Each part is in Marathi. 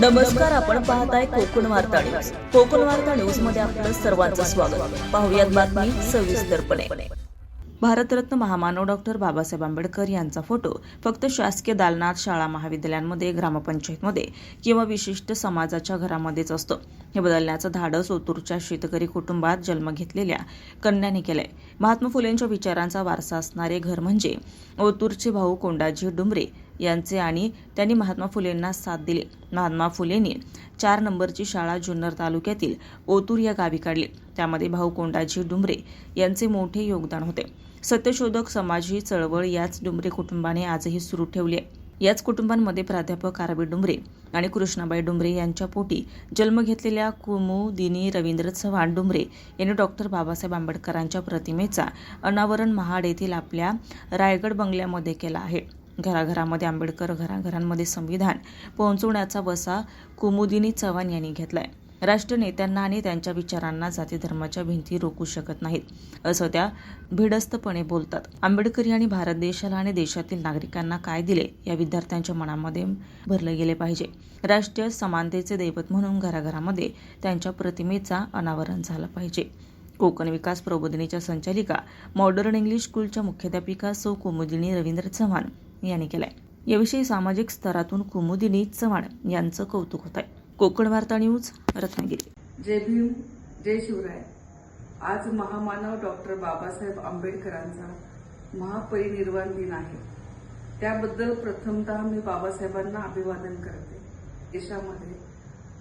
नमस्कार आपण पाहताय कोकण वार्ता न्यूज. कोकण वार्ता न्यूजमध्ये आपलं सर्वांचं स्वागत. पाहुयात बातमी सविस्तरपणे भारतरत्न महामानव डॉक्टर बाबासाहेब आंबेडकर यांचा फोटो फक्त शासकीय दालनात शाळा महाविद्यालयांमध्ये ग्रामपंचायतमध्ये किंवा विशिष्ट समाजाच्या घरामध्येच असतो. हे बदलण्याचं धाडस ओतूरच्या शेतकरी कुटुंबात जन्म घेतलेल्या कन्याने केलंय. महात्मा फुलेंच्या विचारांचा वारसा असणारे घर म्हणजे ओतूरचे भाऊ कोंडाजी डुमरे यांचे आणि त्यांनी महात्मा फुलेंना साथ दिली. महात्मा फुलेंनी चार नंबरची शाळा जुन्नर तालुक्यातील ओतूर या गावी काढली. त्यामध्ये भाऊ कोंडाजी डुमरे यांचे मोठे योगदान होते. सत्यशोधक समाज ही चळवळ याच डुमरे कुटुंबाने आजही सुरू ठेवली आहे. याच कुटुंबांमध्ये प्राध्यापक आरबी डुमरे आणि कृष्णाबाई डुमरे यांच्या पोटी जन्म घेतलेल्या कुमुदिनी रवींद्र चव्हाण डुमरे यांनी डॉक्टर बाबासाहेब आंबेडकरांच्या प्रतिमेचा अनावरण महाड येथील आपल्या रायगड बंगल्यामध्ये केला आहे. घराघरामध्ये आंबेडकर घराघरांमध्ये संविधान पोहोचवण्याचा वसा कुमुदिनी चव्हाण यांनी घेतलाय. राष्ट्र नेत्यांना आणि त्यांच्या विचारांना जाती धर्माच्या भिंती रोखू शकत नाहीत असं त्या भिडस्तपणे बोलतात. आंबेडकरी यांनी भारत देशाला आणि देशातील नागरिकांना काय दिले या विद्यार्थ्यांच्या मनामध्ये भरले गेले पाहिजे. राष्ट्रीय समानतेचे दैवत म्हणून घराघरामध्ये त्यांच्या प्रतिमेचा अनावरण झालं पाहिजे. कोकण विकास प्रबोधिनीच्या संचालिका मॉडर्न इंग्लिश स्कूलच्या मुख्याध्यापिका सौ कुमुदिनी रवींद्र चव्हाण यांनी केलंय. याविषयी सामाजिक स्तरातून कुमुदिनी चव्हाण यांचं कौतुक होत आहे कोकण वार्ता न्यूज रत्नागिरी. जय भीम जय शिवराय. आज महामानव डॉक्टर बाबासाहेब आंबेडकरांचा महापरिनिर्वाण दिन आहे. त्याबद्दल प्रथमतः मी बाबासाहेबांना अभिवादन करते. देशामध्ये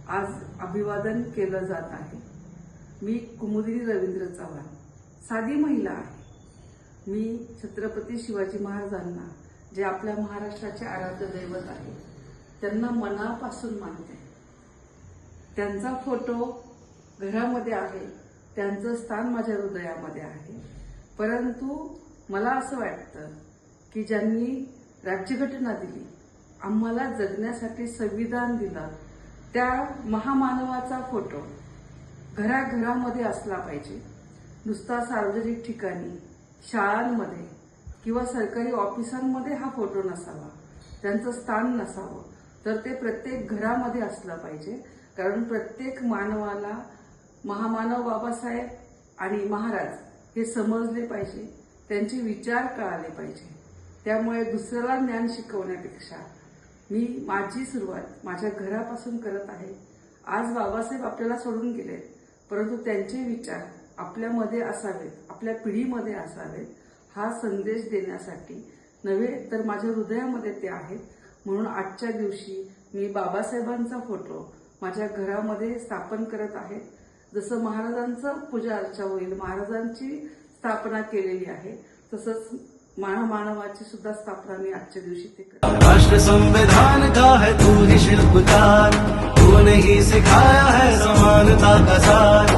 आज अभिवादन केलं जात आहे. मी कुमुदिनी रवींद्र चव्हाण साधी महिला आहे. मी छत्रपती शिवाजी महाराजांना जे आपल्या महाराष्ट्राचे आराध्य दैवत आहे त्यांना मनापासून मानते. त्यांचा फोटो घरामध्ये आहे त्यांचं स्थान माझ्या हृदयामध्ये आहे. परंतु मला असं वाटतं की ज्यांनी राज्यघटना दिली आम्हाला जगण्यासाठी संविधान दिलं त्या महामानवाचा फोटो घराघरामध्ये असला पाहिजे. नुसता सार्वजनिक ठिकाणी शाळांमध्ये किंवा सरकारी ऑफिसांमध्ये हा फोटो नसावा त्यांचं स्थान नसावं तर ते प्रत्येक घरामध्ये असलं पाहिजे. कारण प्रत्येक मानवाला महामानव बाबासाहेब आणि महाराज हे समजले पाहिजे त्यांचे विचार कळाले पाहिजे. त्यामुळे दुसऱ्याला ज्ञान शिकवण्यापेक्षा मी माझी सुरुवात माझ्या घरापासून करत आहे. आज बाबासाहेब आपल्याला सोडून गेले परंतु त्यांचे विचार आपल्यामध्ये असावेत आपल्या पिढीमध्ये असावेत. हा संदेश देण्यासाठी नव्हे तर माझ्या हृदयामध्ये ते आहेत. म्हणून आजच्या दिवशी मी बाबासाहेबांचा फोटो माझ्या घरामध्ये स्थापन करत आहे. जसं महाराजांचं पूजा अर्चा होईल महाराजांची स्थापना केलेली आहे तसंच मानवाची सुद्धा स्थापना मी आजच्या दिवशी ते करते. राष्ट्र संविधान का है तू ही शिल्पकार? तूने ही सिखाया है समानता का सार?